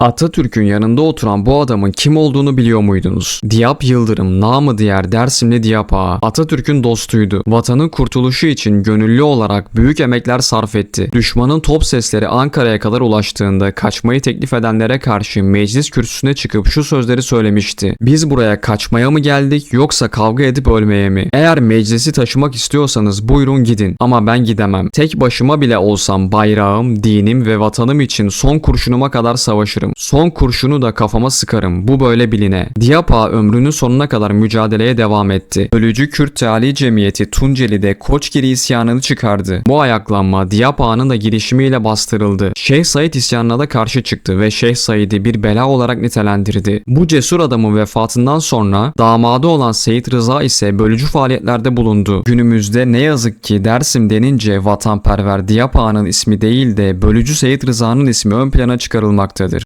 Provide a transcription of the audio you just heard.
Atatürk'ün yanında oturan bu adamın kim olduğunu biliyor muydunuz? Diyap Yıldırım, namı diğer Dersimli Diyap Ağa, Atatürk'ün dostuydu. Vatanın kurtuluşu için gönüllü olarak büyük emekler sarf etti. Düşmanın top sesleri Ankara'ya kadar ulaştığında kaçmayı teklif edenlere karşı meclis kürsüsüne çıkıp şu sözleri söylemişti. Biz buraya kaçmaya mı geldik yoksa kavga edip ölmeye mi? Eğer meclisi taşımak istiyorsanız buyurun gidin ama ben gidemem. Tek başıma bile olsam bayrağım, dinim ve vatanım için son kurşunuma kadar savaşırım. Son kurşunu da kafama sıkarım. Bu böyle biline. Diyapa ömrünün sonuna kadar mücadeleye devam etti. Ölücü Kürt Teali Cemiyeti Tunceli'de Koçgiri isyanını çıkardı. Bu ayaklanma Diyapa'nın da girişimiyle bastırıldı. Şeyh Said isyanına da karşı çıktı ve Şeyh Said'i bir bela olarak nitelendirdi. Bu cesur adamın vefatından sonra damadı olan Seyit Rıza ise bölücü faaliyetlerde bulundu. Günümüzde ne yazık ki Dersim denince vatanperver Diyapa'nın ismi değil de bölücü Seyit Rıza'nın ismi ön plana çıkarılmaktadır.